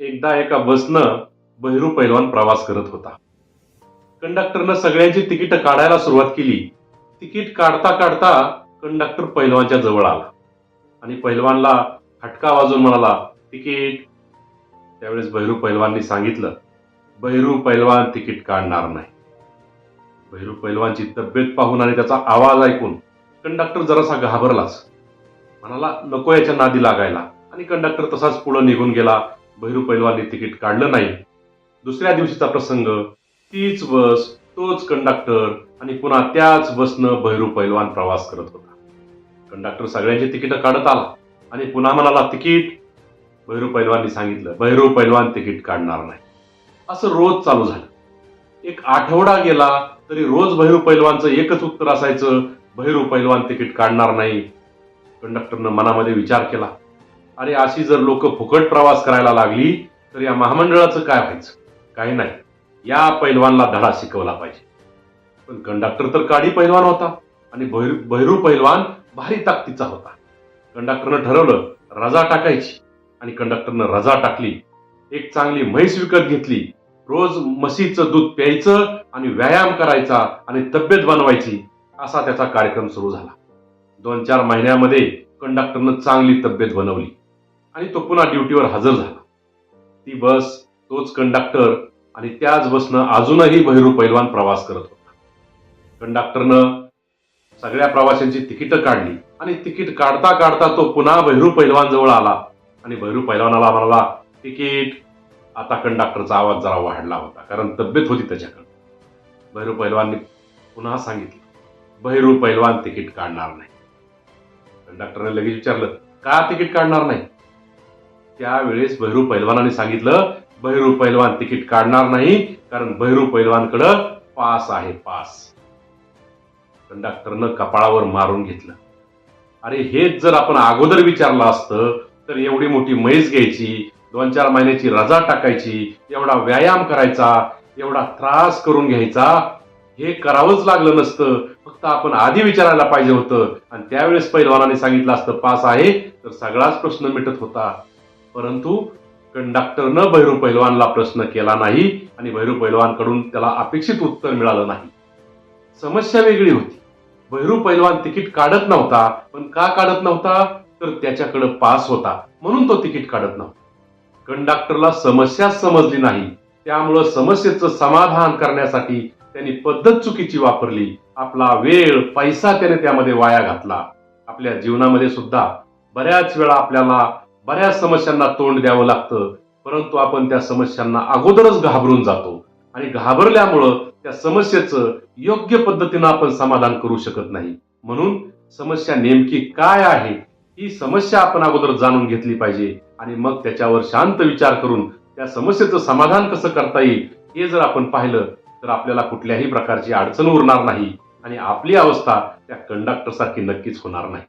एकदा एका बसनं बहिरू पैलवान प्रवास करत होता. कंडक्टरनं सगळ्यांची तिकीट काढायला सुरुवात केली. तिकीट काढता काढता कंडक्टर पैलवानच्या जवळ आला. आणि पैलवानला हटका वाजून म्हणाला तिकीट. त्यावेळेस बहिरू पैलवाननी सांगितलं बहिरू पैलवान तिकीट काढणार नाही. बहिरू पैलवानची तब्येत पाहून आणि त्याचा आवाज ऐकून कंडक्टर जरासा घाबरलाच. म्हणाला नको याच्या नादी लागायला. आणि कंडक्टर तसाच पुढे निघून गेला. भैरू पैलवाननी तिकीट काढलं नाही. दुसऱ्या दिवशीचा प्रसंग तीच बस तोच कंडक्टर आणि पुन्हा त्याच बसनं भैरू पैलवान प्रवास करत होता. कंडक्टर सगळ्यांची तिकीटं काढत आला आणि पुन्हा म्हणाला तिकीट? भैरू पैलवाननी सांगितलं भैरू पैलवान तिकीट काढणार नाही. असं रोज चालू झालं. एक आठवडा गेला तरी रोज भैरू पैलवानचं एकच उत्तर असायचं भैरू पैलवान तिकीट काढणार नाही. कंडक्टरनं मनामध्ये विचार केला अरे अशी जर लोक फुकट प्रवास करायला लागली तर या महामंडळाचं काय व्हायचं? काही नाही. या पैलवानला धडा शिकवला पाहिजे. पण कंडक्टर तर काडी पैलवान होता आणि बहिरू बहिरू पैलवान भारी ताकदीचा होता. कंडक्टरनं ठरवलं रजा टाकायची. आणि कंडक्टरनं रजा टाकली. एक चांगली म्हैस विकत घेतली. रोज म्हशीचं दूध प्यायचं आणि व्यायाम करायचा आणि तब्येत बनवायची असा त्याचा कार्यक्रम सुरू झाला. दोन चार महिन्यामध्ये कंडक्टरनं चांगली तब्येत बनवली. आणि तो पुन्हा ड्युटीवर हजर झाला. ती बस तोच कंडक्टर आणि त्याच बसनं अजूनही भैरू पैलवान प्रवास करत होता. कंडक्टरनं सगळ्या प्रवाशांची तिकीटं काढली आणि तिकीट काढता काढता तो पुन्हा बहिरू पैलवान जवळ आला आणि भैरू पैलवानाला म्हणाला तिकीट. आता कंडक्टरचा आवाज जरा वाढला होता कारण तब्येत होती त्याच्याकडं. भैरू पैलवाननी पुन्हा सांगितलं बहिरू पैलवान तिकीट काढणार नाही. कंडक्टरने लगेच विचारलं का तिकीट काढणार नाही? त्यावेळेस बहिरू पैलवानाने सांगितलं बहिरू पैलवान तिकीट काढणार नाही कारण बहिरू पैलवानकडं पास आहे पास. कंडक्टरनं कपाळावर मारून घेतलं. अरे हेच जर आपण अगोदर विचारलं असतं तर एवढी मोठी म्हैस घ्यायची दोन चार महिन्याची रजा टाकायची एवढा व्यायाम करायचा एवढा त्रास करून घ्यायचा हे करावंच लागलं नसतं. फक्त आपण आधी विचारायला पाहिजे होतं. आणि त्यावेळेस पैलवानाने सांगितलं असतं पास आहे. तर सगळाच प्रश्न मिटत होता. परंतु कंडक्टरनं भैरू पैलवानला प्रश्न केला नाही आणि भैरू पैलवानकडून त्याला अपेक्षित उत्तर मिळालं नाही. समस्या वेगळी होती. भैरू पैलवान तिकीट काढत नव्हता पण का काढत नव्हता? तर त्याच्याकडे पास होता म्हणून तो तिकीट काढत नव्हता. कंडक्टरला समस्या समजली नाही. त्यामुळं समस्येचं समाधान करण्यासाठी त्यांनी पद्धत चुकीची वापरली. आपला वेळ पैसा त्याने त्यामध्ये वाया घातला. आपल्या जीवनामध्ये सुद्धा बऱ्याच वेळा आपल्याला बऱ्याच समस्यांना तोंड द्यावं लागतं. परंतु आपण त्या समस्यांना अगोदरच घाबरून जातो. आणि घाबरल्यामुळं त्या समस्येचं योग्य पद्धतीनं आपण समाधान करू शकत नाही. म्हणून समस्या नेमकी काय आहे ही समस्या आपण अगोदर जाणून घेतली पाहिजे. आणि मग त्याच्यावर शांत विचार करून त्या समस्येचं समाधान कसं करता येईल हे जर आपण पाहिलं तर आपल्याला कुठल्याही प्रकारची अडचण उरणार नाही. आणि आपली अवस्था त्या कंडक्टर सारखी नक्कीच होणार नाही.